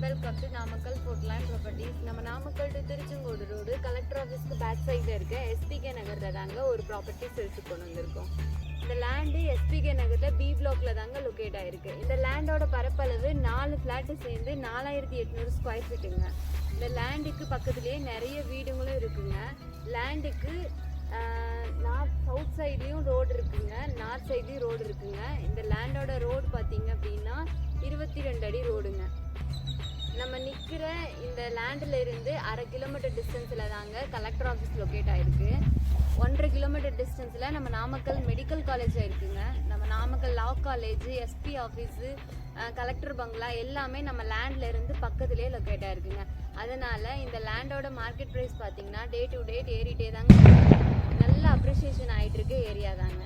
Properties நம்ம Namakkal to Tiruchengode road collector ஆஃபீஸ்க்கு back சைடில் இருக்க எஸ்பிகே நகரில் தாங்க ஒரு ப்ராப்பர்ட்டி சேல்ஸுக்கு கொண்டு வந்திருக்கோம். இந்த லேண்டு எஸ்பிகே நகரில் பி பிளாக்ல தாங்க லொக்கேட் ஆயிருக்கு. இந்த லேண்டோட பரப்பளவு நாலு ஃப்ளாட்டு சேர்ந்து நாலாயிரத்தி எட்நூறு ஸ்கொயர் ஃபீட்டுங்க இந்த லேண்டுக்கு பக்கத்துலேயே நிறைய வீடுங்களும் இருக்குங்க. லேண்டுக்கு நார்த் சவுத் சைட்லேயும் ரோடு இருக்குங்க. நார்த் சைட்லேயும் ரோடு இருக்குங்க. இந்த லேண்டோட ரோடு பார்த்தீங்க அப்படின்னா இருபத்தி ரெண்டு அடி ரோடுங்க நம்ம நிற்கிற இந்த லேண்டில் இருந்து அரை கிலோமீட்டர் டிஸ்டன்ஸில் தாங்க கலெக்டர் ஆஃபீஸ் லொக்கேட் ஆகிருக்கு ஒன்றரை கிலோமீட்டர் டிஸ்டன்ஸில் நம்ம நாமக்கல் மெடிக்கல் காலேஜ் இருக்குங்க நம்ம Namakkal law college SP office collector bungalow எல்லாமே நம்ம லேண்டில் இருந்து பக்கத்துலேயே லொக்கேட் ஆகிருக்குங்க அதனால் இந்த லேண்டோட மார்க்கெட் ப்ரைஸ் பார்த்தீங்கன்னா டே டு டேட் ஏறிட்டே தாங்க நல்ல அப்ரிஷியேஷன் ஆயிட்டு இருக்க ஏரியா தாங்க.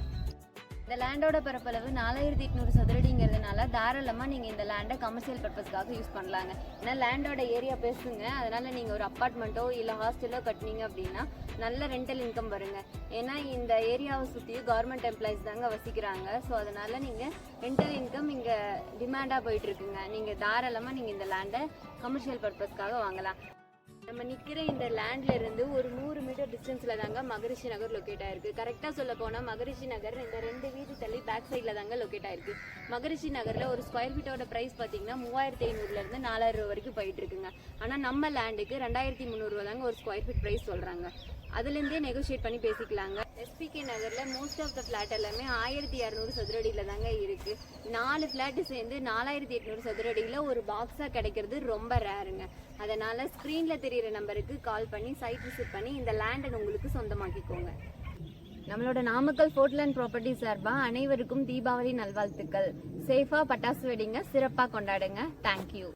இந்த லேண்டோட பரப்பளவு நாலாயிரத்தி எட்நூறு சதுரடிங்கிறதுனால தாராளமாக நீங்கள் இந்த லேண்டை கமர்ஷியல் பர்பஸ்க்காக யூஸ் பண்ணலாங்க. ஏன்னா லேண்டோட ஏரியா பேசுங்க. அதனால் நீங்கள் ஒரு அப்பார்ட்மெண்ட்டோ இல்லை ஹாஸ்டலோ கட்டினீங்க அப்படின்னா நல்ல ரெண்டல் இன்கம் வருங்க. ஏன்னா இந்த ஏரியாவை சுற்றியும் கவர்மெண்ட் எம்ப்ளாயிஸ் தாங்க வசிக்கிறாங்க. ஸோ அதனால் நீங்கள் ரெண்டல் இன்கம் இங்கே டிமாண்டாக போயிட்டுருக்குங்க. நீங்கள் தாராளமாக நீங்கள் இந்த லேண்டை கமர்ஷியல் பர்பஸ்க்காக வாங்கலாம். நம்ம நிற்கிற இந்த லேண்ட்லேருந்து ஒரு நூறு டிஸ்டன்ஸில் தாங்க மகரிஷி நகர் லொக்கேட் ஆயிருக்கு. கரெக்டாக சொல்ல போனால் மகரிஷி நகர் இந்த ரெண்டு வீடு தள்ளி பேக் சைடில் தாங்க லொக்கேட் ஆயிருக்கு. மகரிஷி நகரில் ஒரு ஸ்கொயர் ஃபீட்டோட ப்ரைஸ் பார்த்தீங்கன்னா மூவாயிரத்தி ஐநூறுலேருந்து நாலாயிரம் ரூபா வரைக்கும் போயிட்டு இருக்குங்க. ஆனால் நம்ம லேண்டுக்கு ரெண்டாயிரத்தி முந்நூறுரூவா தாங்க ஒரு ஸ்கொயர் ஃபீட் ப்ரைஸ் சொல்கிறாங்க அதுலேருந்தே நெகோஷியேட் பண்ணி பேசிக்கலாங்க. எஸ்பிகே நகரில் மோஸ்ட் ஆஃப் த ஃப்ளாட் எல்லாமே ஆயிரத்தி இரநூறு சதுரடியில் தாங்க இருக்குது நாலு ஃப்ளாட்டு சேர்ந்து நாலாயிரத்தி எட்நூறு சதுரடியில் ஒரு பாக்ஸாக கிடைக்கிறது ரொம்ப ரேருங்க அதனால் ஸ்க்ரீனில் தெரிகிற நம்பருக்கு கால் பண்ணி சைட் விசிட் பண்ணி இந்த லேண்டை உங்களுக்கு சொந்தமாக்கிக்கோங்க. நம்மளோட நாமக்கல் ஃபோர்ட்லேண்ட் ப்ராப்பர்ட்டி சார்பாக அனைவருக்கும் தீபாவளி நல்வாழ்த்துக்கள். சேஃபாக பட்டாசு வெடிங்க சிறப்பாக கொண்டாடுங்க. தேங்க்யூ